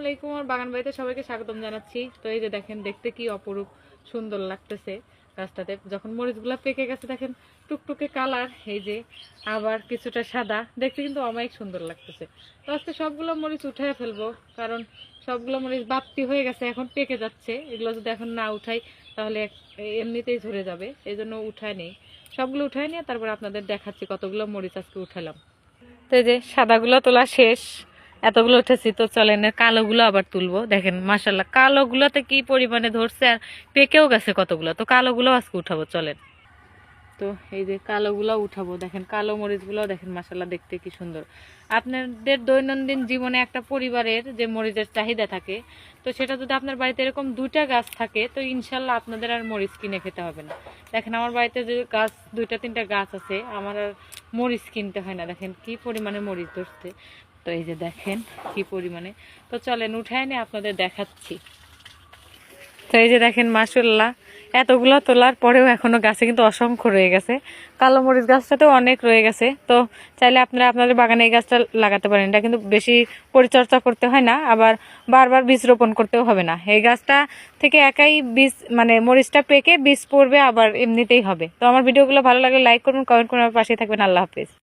আলাইকুম, আমার বাগান বাড়িতে সবাইকে স্বাগতম জানাচ্ছি। তো এই যে দেখেন, দেখতে কি অপরূপ সুন্দর লাগতেছে গাছটাতে যখন মরিচগুলো পেকে গেছে, দেখেন, টুকটুকে কালার, এই যে আবার কিছুটা সাদা। দেখতে কিন্তু অমায়িক সুন্দর লাগতেছে। তো আজকে সবগুলো মরিচ উঠাই ফেলব, কারণ সবগুলো মরিচ বাপ্তি হয়ে গেছে, এখন পেকে যাচ্ছে। এগুলো যদি এখন না উঠাই, তাহলে এমনিতেই ঝরে যাবে। এই জন্য উঠায় নেই। সবগুলো উঠায় নিয়ে তারপর আপনাদের দেখাচ্ছি কতগুলো মরিচ আজকে উঠালাম। তো এই যে সাদাগুলো তোলা শেষ। এতগুলো উঠেছি, তো চলেন কালোগুলো আবার তুলবো। দেখেন মাসাল্লাহ কালোগুলোতে কি পরিমাণে ধরছে আর পেকেও গেছে কতগুলো। তো কালোগুলো আজকে উঠাবো, চলেন। তো এই যে কালোগুলো উঠাবো, দেখেন, কালো মরিচগুলো দেখেন মাসাল্লাহ দেখতে কি সুন্দর। আপনাদের দৈনন্দিন জীবনে একটা পরিবারের যে মরিচের চাহিদা থাকে, তো সেটা যদি আপনার বাড়িতে এরকম দুইটা গাছ থাকে, তো ইনশাল্লাহ আপনাদের আর মরিচ কিনে খেতে হবে না। দেখেন, আমার বাড়িতে যে গাছ, দুইটা, তিনটা গাছ আছে, আমার আর মরিচ কিনতে হয় না। দেখেন, কি পরিমাণে মরিচ ধরছে। তো এই যে দেখেন কি পরিমাণে। তো চলেন উঠায় নিয়ে আপনাদের দেখাচ্ছি। তো এই যে দেখেন মাসাল্লাহ এতগুলো তোলার পরেও এখনও গাছে কিন্তু অসংখ্য রয়ে গেছে। কালো মরিচ গাছটাতেও অনেক রয়ে গেছে। তো চাইলে আপনারা আপনাদের বাগানে এই গাছটা লাগাতে পারেন। এটা কিন্তু বেশি পরিচর্যা করতে হয় না, আবার বারবার বীজ রোপণ করতেও হবে না। এই গাছটা থেকে একাই বীজ মানে মরিচটা পেকে বীজ পড়বে, আবার এমনিতেই হবে। তো আমার ভিডিওগুলো ভালো লাগলে লাইক করুন, কমেন্ট করুন, আমার পাশে থাকবেন। আল্লাহ হাফিজ।